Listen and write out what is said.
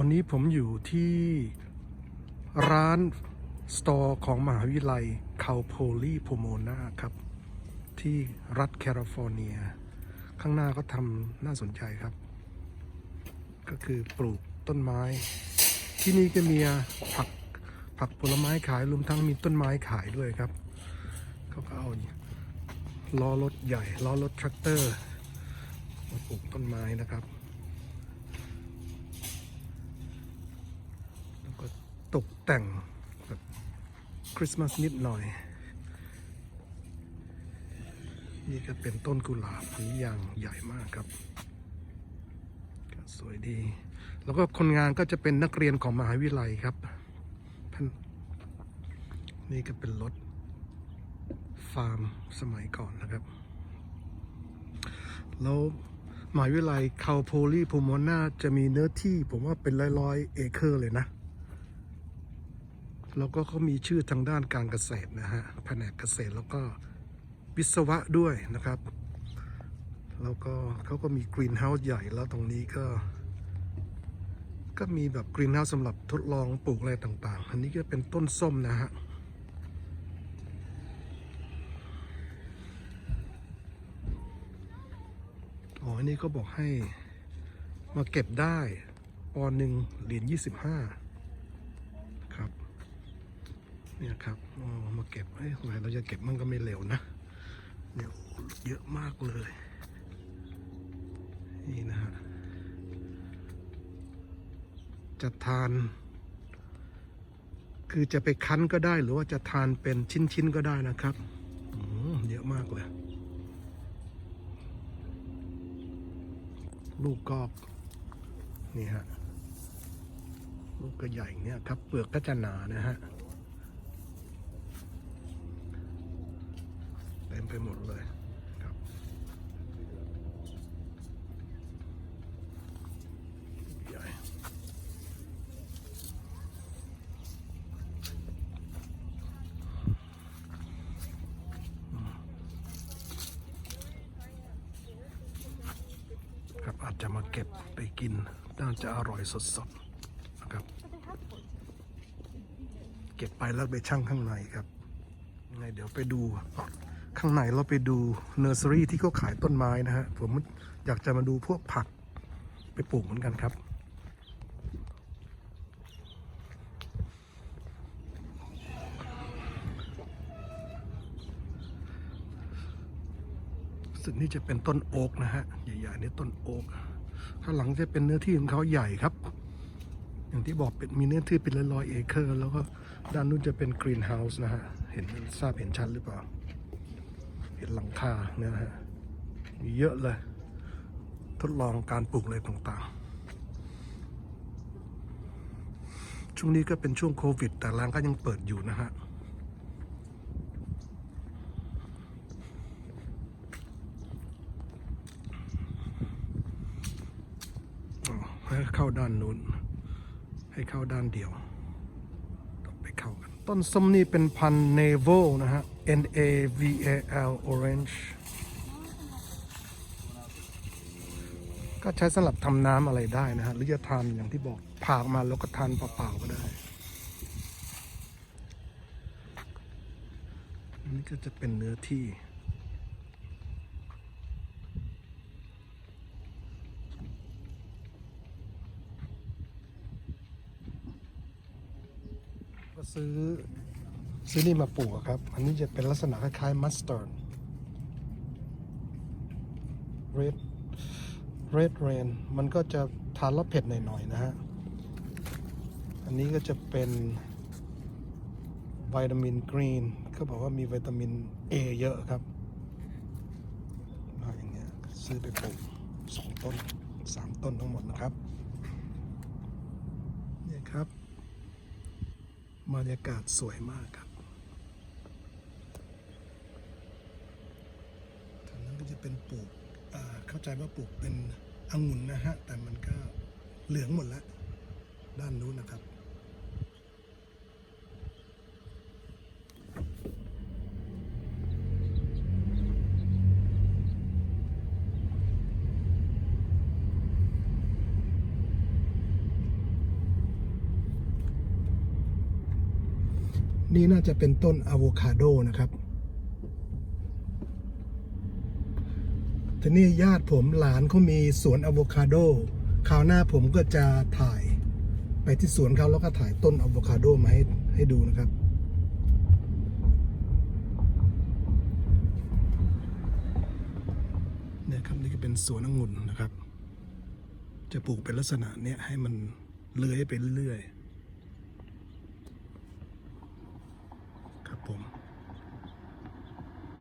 วันนี้ผมอยู่ที่ร้านสตอร์ของมหาวิทยาลัยคาโพลีโพโมนาครับ ที่รัฐแคลิฟอร์เนีย ข้างหน้าก็ทำน่าสนใจครับ ก็คือปลูกต้นไม้ ที่นี่ก็มีผักผักผลไม้ขายรวมทั้งมีต้นไม้ขายด้วยครับ เขาก็เอาล้อรถใหญ่ล้อรถแทรกเตอร์มาปลูกต้นไม้นะครับ แล้วก็ ตกแต่งแบบคริสต์มาสนิดหน่อย นี่ก็เป็นต้นกุหลาบอันนี้อย่างใหญ่มากครับก็สวยดี แล้วก็คนงานก็จะเป็นนักเรียนของมหาวิทยาลัยครับนนี่ก็เป็นรถฟาร์มสมัยก่อนนะครับ แล้วมหาวิทยาลัยคาโพลีโพโมนาจะมีเนื้อที่ ผมว่าเป็นร้อยๆเอเคอร์เลยนะ แล้วก็เขามีชื่อทางด้านการเกษตรนะฮะแผนกเกษตรแล้วก็วิศวะด้วยนะครับ แล้วก็เขาก็มีกรีนเฮาส์ใหญ่แล้วตรงนี้ก็ ก็มีแบบกรีนเฮาส์สำหรับทดลองปลูกอะไรต่างๆ อันนี้ก็เป็นต้นส้มนะฮะอ๋ออันนี้ก็บอกให้มาเก็บได้ปอนหนึ่งเหรียญยี่สิบห้า เนี่ยครับมาเก็บเฮ้ยไหนเราจะเก็บมันก็ไม่เร็วนะเนี่ยเยอะมากเลย นี่นะฮะจะทาน คือจะไปคั้นก็ได้หรือว่าจะทานเป็นชิ้นๆก็ได้นะครับเยอะมากเลย ลูกก็นี่ฮะลูกก็ใหญ่อยเงี้ยครับ เปลือกก็จะหนานะฮะ เต็ม ไปหมดเลยครับ ใหญ่ครับอาจจะมาเก็บไปกิน น่าจะอร่อยสดๆนะครับ เก็บไปแล้วไปชั่งข้างในครับยังไงเดี๋ยวไปดู ข้างในเราไปดูเนอร์เซอรี่ที่เขาขายต้นไม้นะฮะ ผมอยากจะมาดูพวกผักไปปลูกเหมือนกันครับสึกนี่จะเป็นต้นโอ๊กนะฮะ ใหญ่ๆนี่ต้นโอ๊กข้างหลังจะเป็นเนื้อที่ของเขาใหญ่ครับ อย่างที่บอกเป็นมีเนื้อที่เป็นร้อยๆเอเคอร์ แล้วก็ด้านนู้นจะเป็นกรีนเฮาส์นะฮะ เห็นทราบเห็นชัดหรือเปล่า เห็นหลังคาเนี่ยนะฮะมีเยอะเลย ทดลองการปลูกอะไรต่างๆ ช่วงนี้ก็เป็นช่วงโควิด แต่ร้านก็ยังเปิดอยู่นะฮะให้เข้าด้านนู้น ให้เข้าด้านเดียวต้องไปเข้ากัน ต้นส้มนี่เป็นพันธุ์ Naval นะฮะ N A V A L Orange ก็ใช้สำหรับทำน้ำอะไรได้นะฮะ หรือจะทานอย่างที่บอกผ่าออกมาแล้วก็ทานเปล่าๆก็ได้อันนี้ก็จะเป็นเนื้อที่ ก็ซื้อซื้อนี่มาปลูกครับ อันนี้จะเป็นลักษณะคล้ายๆมัสตาร์ด red red rain มันก็จะทานแล้วเผ็ดหน่อยๆนะฮะ อันนี้ก็จะเป็นวิตามินกรีนเขาบอกว่ามีวิตามิน A เยอะครับมาอย่างเงี้ยซื้อไปปลูกสองต้นสามต้นทั้งหมดนะครับเนี่ยครับ บรรยากาศสวยมากครับทางนั้นก็จะเป็นปลูกเข้าใจว่าปลูกเป็นองุ่นนะฮะ แต่มันก็เหลืองหมดแล้ว ด้านนู้นนะครับ นี่น่าจะเป็นต้นอะโวคาโดนะครับทีนี้ญาติผมหลานเขามีสวนอะโวคาโดคราวหน้าผมก็จะถ่ายไปที่สวนเขาแล้วก็ถ่ายต้นอะโวคาโดมาให้ให้ดูนะครับเนี่ยครับนี่ก็เป็นสวนองุ่นนะครับ จะปลูกเป็นลักษณะเนี้ยให้มันเลื้อยไปเรื่อยๆ